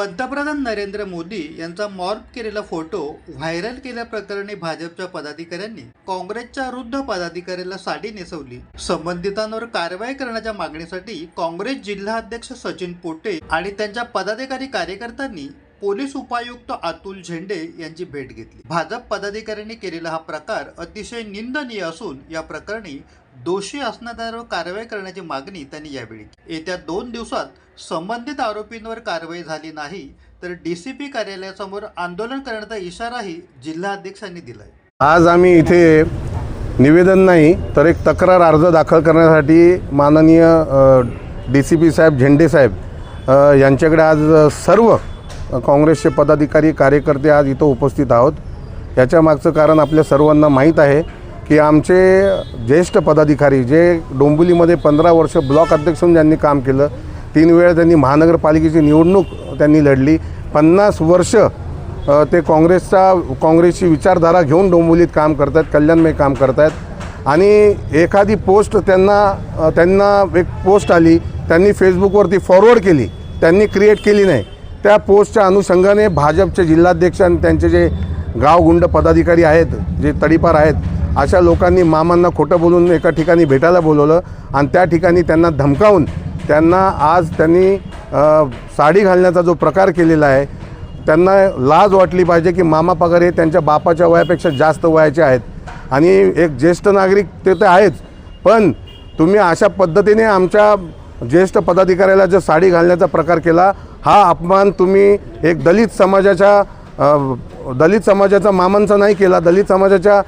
पंतप्रधान नरेंद्र मोदी यांचा मॉर्फ केलेला फोटो व्हायरल केल्याप्रकरणी भाजपच्या पदाधिकाऱ्यांनी काँग्रेसच्या वृद्ध पदाधिकाऱ्याला साडी नेसवली. संबंधितांवर कारवाई करण्याच्या मागणीसाठी काँग्रेस जिल्हा अध्यक्ष सचिन पोटे आणि त्यांच्या पदाधिकारी कार्यकर्त्यांनी पोलीस उपायुक्त अतुल झेंडे यांची भेट घेतली. भाजप पदाधिकाऱ्यांनी केलेला हा प्रकार अतिशय निंदनीय असून या प्रकरणी दोषी असणाऱ्यांवर कारवाई करण्याची मागणी त्यांनी यावेळी येत्या दोन दिवसात संबंधित आरोपींवर कारवाई झाली नाही तर डी सी पी कार्यालयासमोर आंदोलन करण्याचा इशाराही जिल्हाध्यक्षांनी दिलाय. आज आम्ही इथे निवेदन नाही तर एक तक्रार अर्ज दाखल करण्यासाठी माननीय डी सी पी साहेब झेंडे साहेब यांच्याकडे आज सर्व काँग्रेसचे पदाधिकारी कार्यकर्ते आज इथं उपस्थित आहोत. याच्या मागचं कारण आपल्या सर्वांना माहीत आहे. की आमचे ज्येष्ठ पदाधिकारी जे डोंबिवलीमध्ये पंधरा वर्ष ब्लॉक अध्यक्ष म्हणून ज्यांनी काम केलं तीन वेळा त्यांनी महानगरपालिकेची निवडणूक त्यांनी लढली. पन्नास वर्ष ते काँग्रेसचा काँग्रेसची विचारधारा घेऊन डोंबिवलीत काम करत आहेत कल्याणमय काम करत आहेत आणि एखादी पोस्ट त्यांना त्यांना एक पोस्ट आली त्यांनी फेसबुकवरती फॉरवर्ड केली त्यांनी क्रिएट केली नाही. त्या पोस्टच्या अनुषंगाने भाजपचे जिल्हाध्यक्ष आणि त्यांचे जे गावगुंड पदाधिकारी आहेत जे तडीपार आहेत अशा लोकांनी मामांना खोटं बोलून एका ठिकाणी भेटायला बोलवलं आणि त्या ठिकाणी त्यांना धमकावून त्यांना आज त्यांनी साडी घालण्याचा जो प्रकार केलेला आहे त्यांना लाज वाटली पाहिजे की मामा पगार हे त्यांच्या बापाच्या वयापेक्षा जास्त वयाचे आहेत. आणि एक ज्येष्ठ नागरिक ते तर आहेच पण तुम्ही अशा पद्धतीने आमच्या ज्येष्ठ पदाधिकाऱ्याला जर साडी घालण्याचा प्रकार केला हा अपमान तुम्ही एक दलित समाजाच्या दलित समाजाचा मामांचा नाही केला दलित समाजाच्या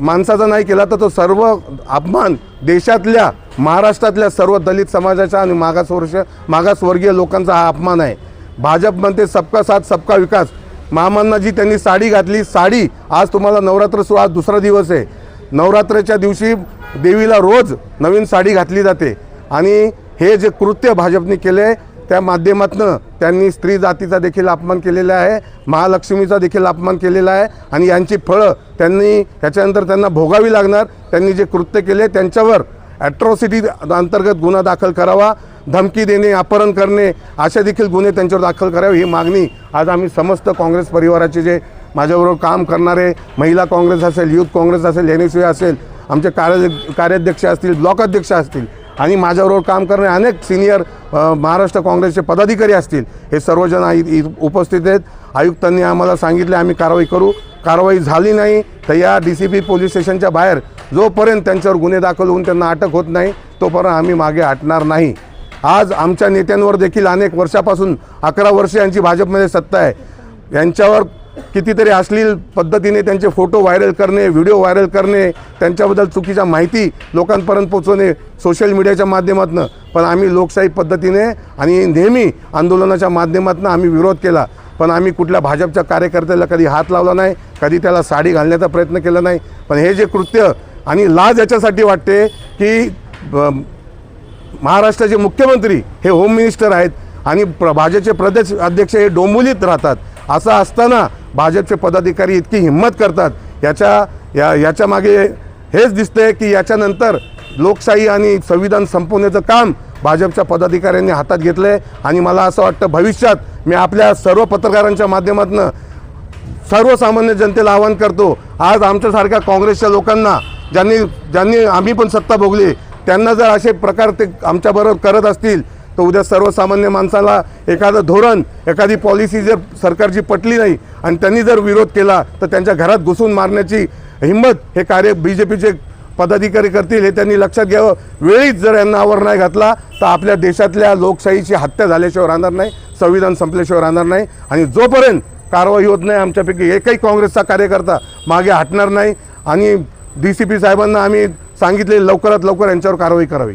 माणसाचा नाही केला तर तो सर्व अपमान देशातल्या महाराष्ट्रातल्या सर्व दलित समाजाच्या आणि मागासवर्ष मागासवर्गीय लोकांचा हा अपमान आहे. भाजप म्हणते सबका साथ सबका विकास. मामांना जी त्यांनी साडी घातली. साडी आज तुम्हाला नवरात्र सु आज दुसरा दिवस आहे. नवरात्राच्या दिवशी देवीला रोज नवीन साडी घातली जाते. आणि हे जे कृत्य भाजपने केले त्या माध्यमातनं त्यांनी स्त्री जातीचा देखील अपमान केलेला आहे महालक्ष्मीचा देखील अपमान केलेला आहे आणि यांची फळं त्यांनी त्याच्यानंतर त्यांना भोगावी लागणार त्यांनी जे कृत्य केले त्यांच्यावर ॲट्रॉसिटी अंतर्गत गुन्हा दाखल करावा धमकी देणे अपहरण करणे असे देखील गुन्हे त्यांच्यावर दाखल करावे ही मागणी आज आम्ही समस्त काँग्रेस परिवाराचे जे माझ्याबरोबर काम करणारे महिला काँग्रेस असेल युथ काँग्रेस असेल एन एस यू असेल आमचे कार्य कार्याध्यक्ष असतील ब्लॉक अध्यक्ष असतील आणि माझ्याबरोबर काम करणारे अनेक सिनियर महाराष्ट्र काँग्रेसचे पदाधिकारी असतील. हे सर्वजण इ- उपस्थित आहेत. आयुक्तांनी आम्हाला सांगितले आम्ही कारवाई करू. कारवाई झाली नाही तर या डी सी पी पोलीस स्टेशनच्या बाहेर जोपर्यंत त्यांच्यावर गुन्हे दाखल होऊन त्यांना अटक होत नाही तोपर्यंत आम्ही मागे हटणार नाही. आज आमच्या नेत्यांवर देखील अनेक वर्षापासून अकरा वर्षे यांची भाजपमध्ये सत्ता आहे. यांच्यावर कितीतरी अश्लील पद्धतीने त्यांचे फोटो व्हायरल करणे व्हिडिओ व्हायरल करणे त्यांच्याबद्दल चुकीच्या माहिती लोकांपर्यंत पोचवणे सोशल मीडियाच्या माध्यमातून. पण आम्ही लोकशाही पद्धतीने आणि नेहमी आंदोलनाच्या माध्यमातून आम्ही विरोध केला. पण आम्ही कुठल्या भाजपच्या कार्यकर्त्याला कधी हात लावला नाही कधी त्याला साडी घालण्याचा प्रयत्न केला नाही. पण हे जे कृत्य आणि लाज याच्यासाठी वाटते की महाराष्ट्राचे मुख्यमंत्री हे होम मिनिस्टर आहेत आणि प्र भाजपचे प्रदेश अध्यक्ष हे डोंबिवलीत राहतात. असं असताना भाजपचे पदाधिकारी इतकी हिंमत करतात. याच्या या याच्या मागे हेच दिसतंय की याच्यानंतर लोकशाही आणि संविधान संपवण्याचं काम भाजपच्या पदाधिकाऱ्यांनी हातात घेतलं आहे आणि मला असं वाटतं भविष्यात मी आपल्या सर्व पत्रकारांच्या माध्यमातून सर्वसामान्य जनतेला आवाहन करतो आज आमच्यासारख्या काँग्रेसच्या लोकांना ज्यांनी ज्यांनी आम्ही पण सत्ता भोगली त्यांना जर असे प्रकार ते आमच्याबरोबर करत असतील तर उद्या सर्वसामान्य माणसाला एखादं धोरण एखादी पॉलिसी जर सरकारची पटली नाही आणि त्यांनी जर विरोध केला तर त्यांच्या घरात घुसून मारण्याची हिंमत हे कार्य बी जे पीचे पदाधिकारी करतील हे त्यांनी लक्षात घ्यावं. वेळीच जर यांना आवर नाही घातला तर आपल्या देशातल्या लोकशाहीची हत्या झाल्याशिवाय राहणार नाही संविधान संपल्याशिवाय राहणार नाही आणि जोपर्यंत कारवाई होत नाही आमच्यापैकी एकही काँग्रेसचा कार्यकर्ता मागे हटणार नाही. आणि डी सी पी साहेबांना आम्ही सांगितले लवकरात लवकर यांच्यावर कारवाई करावी.